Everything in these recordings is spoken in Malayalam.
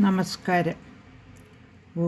നമസ്കാരം. ഓ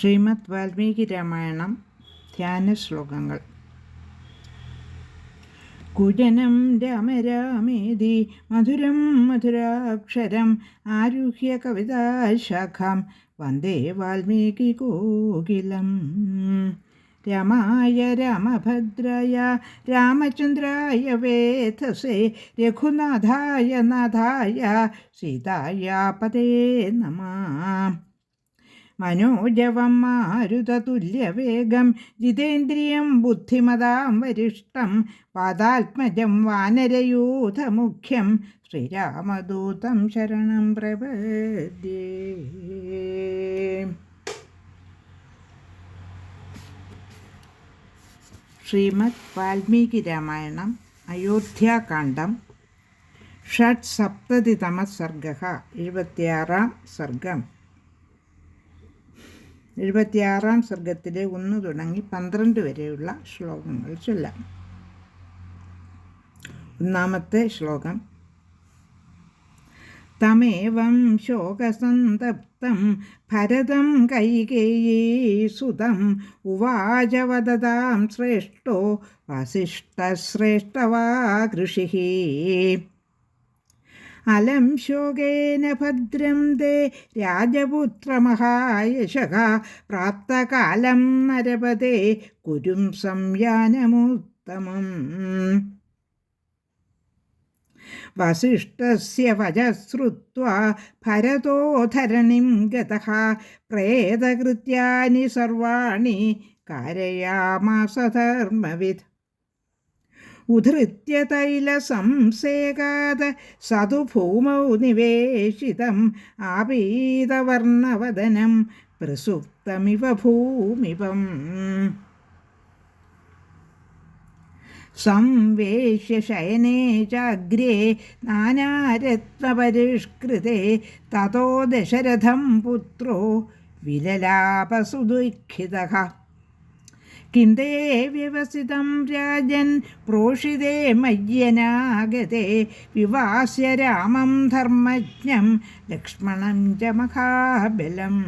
ശ്രീമദ് വാൽമീകി രാമായണം ധ്യാന ശ്ലോകങ്ങൾ. കുജനം രാമ രാമേതി മധുരം മധുരാക്ഷരം ആരുഹ്യ കവിതാശാഖാം വന്ദേ വാൽമീകി കോകിലം. രമായ രാമഭദ്രായ രാമചന്ദ്രായ വേധസേ രഘുനാഥായ നാഥായ സീതായ പതേ നമ. മനോജവം മാരുതതുല്യവേഗം ജിതേന്ദ്രിയം ബുദ്ധിമതാം വരിഷ്ടം പാദാത്മജം വാനരയൂഥമുഖ്യം ശ്രീരാമദൂതം ശരണം പ്രപദ്യേ. ശ്രീമദ് വാൽമീകി രാമായണം അയോധ്യാകാന്ഡം സർഗ എഴുപത്തിയാറാം സർഗം. എഴുപത്തിയാറാം സർഗത്തിലെ ഒന്ന് തുടങ്ങി പന്ത്രണ്ട് വരെയുള്ള ശ്ലോകങ്ങൾ ചൊല്ലാം. ഒന്നാമത്തെ ശ്ലോകം. തമേവം ശോകസന്തപ്തം ഭരതം കൈകേയീസുതം ഉവാചവദതാം ശ്രേഷ്ഠോ വസിഷ്ഠശ്രേഷ്ഠവാ കൃഷി അലം ശോകേന ഭദ്രം ദേ രാജപുത്രമഹായശക പ്രാപ്തകാലം നരപതേ കുരും സംയാനമുത്തമം. വസിഷ്ഠസ്യ വചശ്രുത്വാ ഭരതോധരണിം ഗതഃ സർവാണി കാരയാമാസ ധർമ്മവിധ് ഉധൃത്യ തൈലസംസേകാത സതു ഭൂമൗ നിവേശിതം ആപീതവർണവദനം പ്രസുപ്തമിവ ഭൂമിപം. സംവേശ്യ ശയനേ ചാഗ്രേ നാനാരത്നപരിഷ്കൃതേ തതോ ദശരഥം പുത്രോ വിലലാപസുദുഃഖിതഃ. കിന്തേ വ്യവസിതം രാജൻ പ്രോഷിതേ മയ്യനാഗതേ വിവാസ്യ രാമം ധർമ്മജ്ഞം ലക്ഷ്മണം ച മഹാബലം.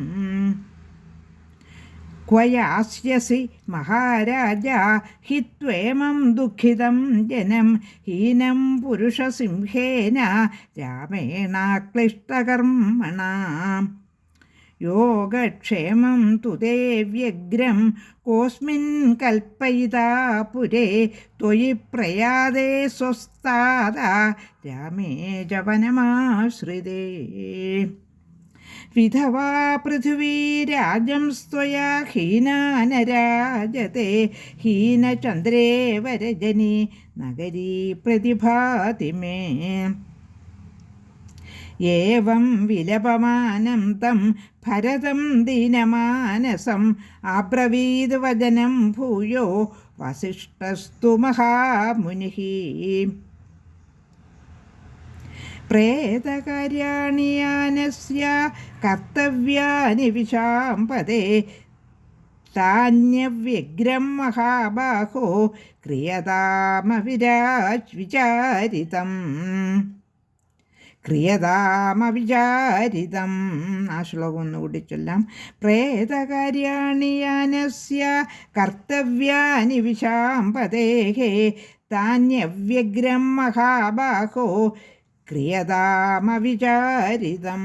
ക്വയാസ്യസി മഹാരാജ ഹി ത്വേമം ദുഃഖിതം ജനം ഹീനം പുരുഷസിംഹേന രാമേണാക്ലിഷ്ടകർമ്മണ. योगक्षेमं तु देव्यग्रं कोऽस्मिन् कल्पयिता पुरे, त्वयि प्रयादे स्वस्तादा रामे जवनमाश्रिते। विधवा पृथिवी राजं हीना न राजते, हीनचन्द्रे वरजनि नगरी प्रतिभाति मे। ഏവം വിലപമാനം തം ഭരതം ദീനമാനസം. ആബ്രവീത് വചനം ഭൂയോ വസിഷ്ഠസ്തു മഹാമുനി പ്രേതകാര്യാണി യാനസ്യ കർത്തവ്യാനി വിശാംപദേ താന്യവ്യഗ്രം മഹാബാഹോ ക്രിയതാമവിരാജ് വിചാരിതം. ക്രിയതാമവിചാരിതം. ആ ശ്ലോകം ഒന്നുകൂടി ചൊല്ലാം. പ്രേതകാര്യാണി യാനസ്യ കർത്തവ്യാനി വിശാംപദേഹേ താന്യവ്യഗ്രം മഹാബാഹോ ക്രിയതാമവിചാരിതം.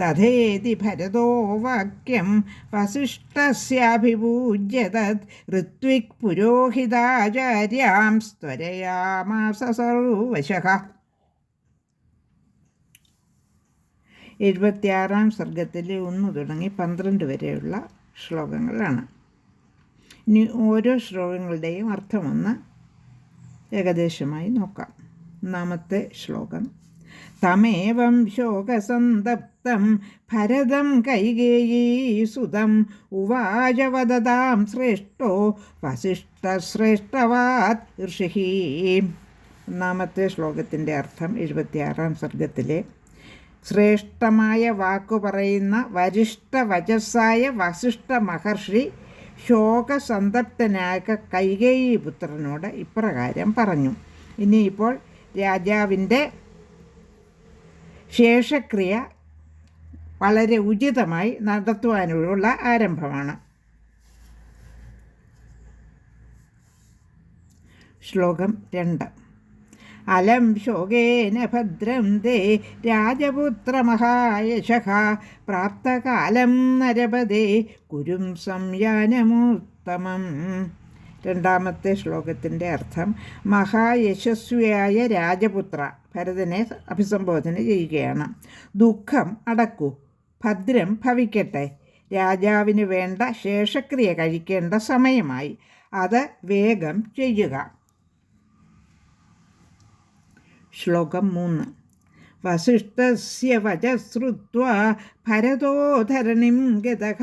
തഥേതി ഭരതോ വാക്യം വസിഷ്ഠസ്യാഭിപൂജ്യ തത് ഋത്വിക് പുരോഹിതാചാര്യാം സ്ത്വരയാമാസ സർവശഃ. എഴുപത്തിയാറാം സർഗത്തിലെ ഒന്ന് തുടങ്ങി പന്ത്രണ്ട് വരെയുള്ള ശ്ലോകങ്ങളാണ്. ഇനി ഓരോ ശ്ലോകങ്ങളുടെയും അർത്ഥമൊന്ന് ഏകദേശമായി നോക്കാം. ഒന്നാമത്തെ ശ്ലോകം. തമേവം ശോകസന്തപ്തം ഭരതം കൈകേയീസുതം ഉവാച വദതാം ശ്രേഷ്ഠോ വസിഷ്ഠശ്രേഷ്ഠവാത് ഋഷി ഒന്നാമത്തെ ശ്ലോകത്തിന്റെ അർത്ഥം എഴുപത്തിയാറാം സർഗത്തിലെ ശ്രേഷ്ഠമായ വാക്കു പറയുന്ന വരിഷ്ഠ വചസ്സായ വസിഷ്ഠ മഹർഷി ശോകസന്തപ്തനായ കൈകേയി പുത്രനോട് ഇപ്രകാരം പറഞ്ഞു. ഇനിയിപ്പോൾ രാജാവിന്റെ ശേഷക്രിയ വളരെ ഉചിതമായി നടത്തുവാനുള്ള ആരംഭമാണ്. ശ്ലോകം രണ്ട്. അലം ശോകേന ഭദ്രം ദേ രാജപുത്രമഹായശ പ്രാപ്തകാലം നരപദേ കുരും സംയാനമുത്തമം. രണ്ടാമത്തെ ശ്ലോകത്തിന്റെ അർത്ഥം മഹായശസ്വിയായ രാജപുത്ര ഭരതനെ അഭിസംബോധന ചെയ്യുകയാണ്. ദുഃഖം അടക്കൂ ഭദ്രം ഭവിക്കട്ടെ. രാജാവിന് വേണ്ട ശേഷക്രിയ കഴിക്കേണ്ട സമയമായി. അത് വേഗം ചെയ്യുക. ശ്ലോകം മൂന്ന്. വസിഷ്ഠസ്യ വചശ്രുത്വാ ഭരതോധരണിം ഗതഹ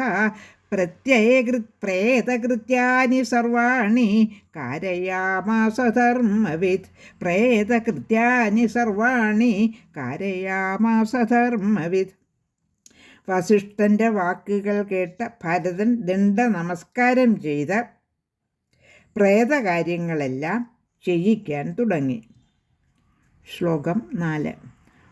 പ്രത്യയകൃത് പ്രേതകൃത്യാനി സർവാണി കാരയാമാസ ധർമ്മവിത് പ്രേതകൃത്യാനി സർവാണി കാരയാമാസ ധർമ്മവിത് വസിഷ്ഠന്റെ വാക്കുകൾ കേട്ട ഭരതൻ ദണ്ഡ നമസ്കാരം ചെയ്ത പ്രേതകാര്യങ്ങളെല്ലാം ചെയ്യിക്കാൻ തുടങ്ങി. ശ്ലോകം നാല്.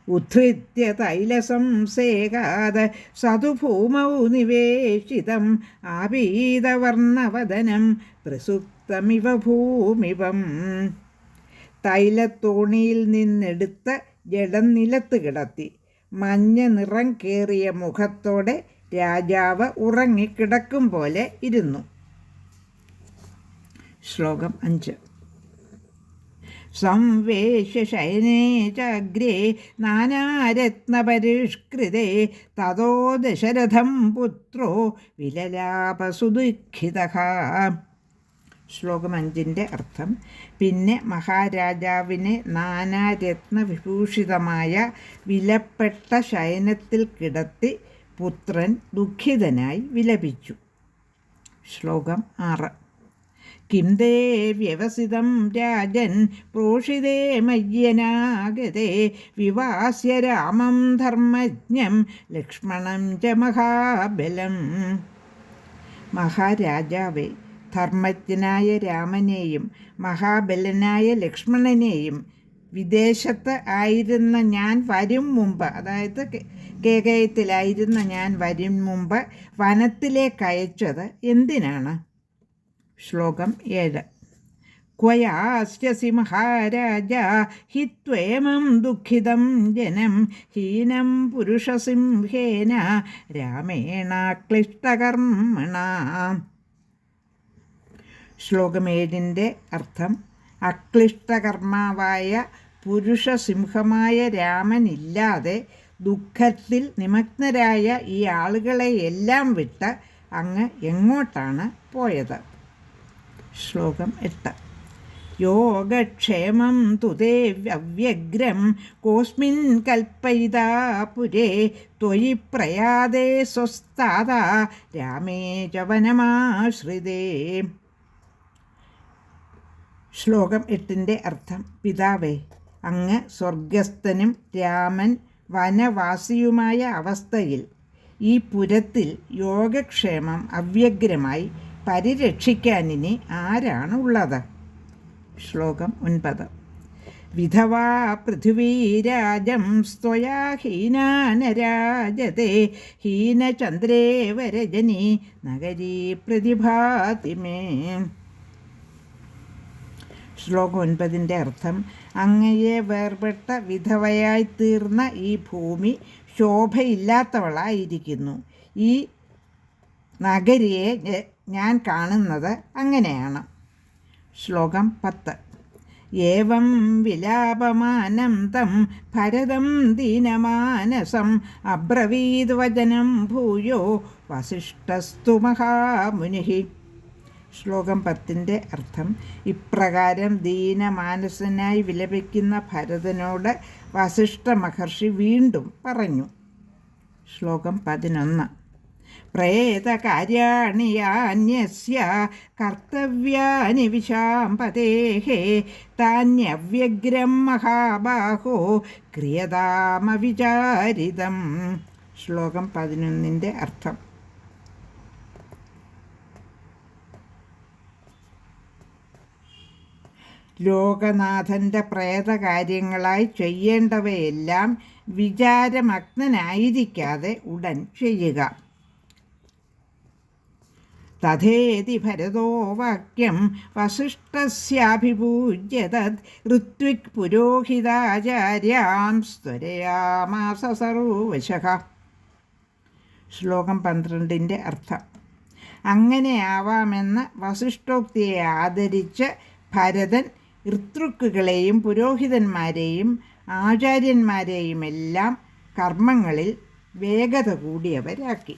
ഉദ്ധൃത്യ തൈലസംസേകാത് സതുഭൂമൗ നിവേശിതം ആപീതവർണവദനം പ്രസുപ്തമിവ ഭൂമിവം. തൈലത്തോണിയിൽ നിന്നെടുത്ത ജഡം നിലത്ത് കിടത്തി. മഞ്ഞ നിറം കേറിയ മുഖത്തോടെ രാജാവ് ഉറങ്ങിക്കിടക്കും പോലെ ഇരുന്നു. ശ്ലോകം അഞ്ച്. സംവേശ്യശയനേ ചഗ്രേ നാനാരത്നപരിഷ്കൃതേ തതോ ദശരഥം പുത്രോ വിലലാപസുദുഃഖിത. ശ്ലോകം അഞ്ചിന്റെ അർത്ഥം പിന്നെ മഹാരാജാവിനെ നാനാരത്ന വിഭൂഷിതമായ വിലപ്പെട്ട ശയനത്തിൽ കിടത്തി പുത്രൻ ദുഃഖിതനായി വിലപിച്ചു. ശ്ലോകം ആറ്. കിം ദേ വ്യവസിതം രാജൻ പ്രോഷിതേ മയ്യനാഗതേ വിവാസ്യ രാമം ധർമ്മജ്ഞം ലക്ഷ്മണം ച മഹാബലം. മഹാരാജാവേ ധർമ്മജ്ഞനായ രാമനെയും മഹാബലനായ ലക്ഷ്മണനെയും വിദേശത്ത് ആയിരുന്ന ഞാൻ വരും മുമ്പ് അതായത് കേകയത്തിലായിരുന്ന ഞാൻ വരും മുമ്പ് വനത്തിലേക്ക് അയച്ചത് എന്തിനാണ്? ശ്ലോകം ഏഴ്. ക്വയാസ്യസി മഹാരാജ ഹി ത്വേമം ദുഃഖിതം ജനം ഹീനം പുരുഷസിംഹേന രാമേണ ക്ലിഷ്ടകർമ്മണ. ശ്ലോകമേഴിന്റെ അർത്ഥം അക്ലിഷ്ടകർമാവായ പുരുഷസിംഹമായ രാമനില്ലാതെ ദുഃഖത്തിൽ നിമഗ്നരായ ഈ ആളുകളെയെല്ലാം വിട്ട് അങ്ങ് എങ്ങോട്ടാണ് പോയത്? ശ്ലോകം എട്ട്. യോഗക്ഷേമം തുതേ അവ്യഗ്രം. കോസ്മിൻ കൽപ്പയിതാ പുരേ ത്വയി പ്രയാതേ സ്വസ്താത രാമേ ചവനമാശ്രിതേ. ശ്ലോകം എട്ടിന്റെ അർത്ഥം പിതാവേ അങ്ങ് സ്വർഗസ്ഥനും രാമൻ വനവാസിയുമായ അവസ്ഥയിൽ ഈ പുരത്തിൽ യോഗക്ഷേമം അവ്യഗ്രമായി പരിരക്ഷിക്കാനിനി ആരാണ് ആരാണുള്ളത്? ശ്ലോകം ഒൻപത്. വിധവാ പൃഥിവീരാജം സ്വയാ ഹീനാനരാജത്തെ ഹീനചന്ദ്രേ വരജനി നഗരീ പ്രതിഭാതിമേ ശ്ലോകം ഒൻപതിന്റെ അർത്ഥം അങ്ങയെ വേർപെട്ട വിധവയായി തീർന്ന ഈ ഭൂമി ശോഭയില്ലാത്തവളായിരിക്കുന്നു. ഈ നഗരിയെ ഞാൻ കാണുന്നത് അങ്ങനെയാണ്. ശ്ലോകം പത്ത്. ഏവം വിലാപമാനം തം ഭരതം ദീനമാനസം അബ്രവീത് വചനം ഭൂയോ വസിഷ്ഠസ്തു മഹാമുനി ശ്ലോകം പത്തിന്റെ അർത്ഥം ഇപ്രകാരം ദീനമാനസനായി വിലപിക്കുന്ന ഭരതനോട് വസിഷ്ഠ മഹർഷി വീണ്ടും പറഞ്ഞു. ശ്ലോകം പതിനൊന്ന്. പ്രേതകാര്യാണി യാന്യസ്യ കർത്തവ്യാനി വിശാംപതേः താന്യവ്യഗ്രം മഹാബാഹോ ക്രിയതാമവിചാരിതം. ശ്ലോകം പതിനൊന്നിന്റെ അർത്ഥം. ലോകനാഥന്റെ പ്രേതകാര്യങ്ങളായി ചെയ്യേണ്ടവയെല്ലാം വിചാരമഗ്നനായിരിക്കാതെ ഉടൻ ചെയ്യുക. തഥേതി ഭരതോ വാക്യം വസിഷ്ഠസ്യാഭിപൂജ്യ തത് ഋത്വിക് പുരോഹിതാചാര്യാം സ്വരയാമാസ സർവശ. ശ്ലോകം പന്ത്രണ്ടിന്റെ അർത്ഥം. അങ്ങനെയാവാമെന്ന് വസിഷ്ഠോക്തിയെ ആദരിച്ച് ഭരതൻ ഋത്രുക്കുകളെയും പുരോഹിതന്മാരെയും ആചാര്യന്മാരെയുമെല്ലാം കർമ്മങ്ങളിൽ വേഗത കൂടിയവരാക്കി.